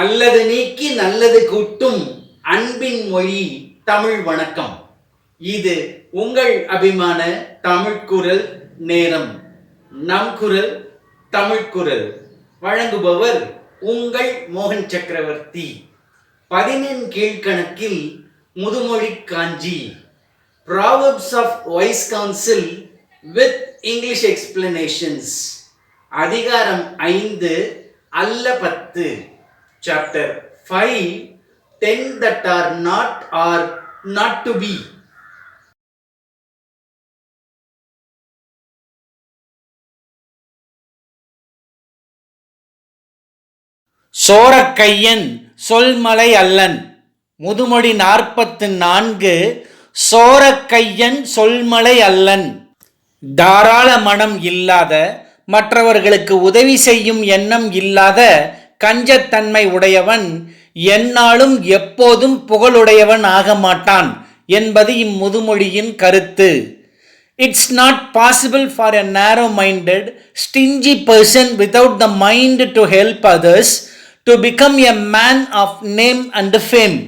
அல்லது நீக்கி நல்லது கூட்டும் அன்பின் மொழி தமிழ் வணக்கம். இது உங்கள் அபிமான தமிழ் குரல் நேரம். நம் குரல் தமிழ் குரல். வழங்குபவர் உங்கள் மோகன் சக்கரவர்த்தி. பதினெண் கீழ்கணக்கில் முதுமொழி காஞ்சி. Proverbs of wise counsel with English explanations அதிகாரம் ஐந்து அல்ல பத்து. Chapter five ten that are not are not to be. சோரக்கையன் சொல்மலை அல்லன். முதுமொழி நாற்பத்து நான்கு சோரக்கையன் சொல்மலை அல்லன். தாராள மனம் இல்லாத மற்றவர்களுக்கு உதவி செய்யும் எண்ணம் இல்லாத கஞ்சத்தன்மை உடையவன் எந்நாளும் எப்போதும் புகழுடையவன் ஆக மாட்டான் என்பது இம்முதுமொழியின் கருத்து it's not possible for a narrow minded stingy person without the mind to help others to become a man of name and fame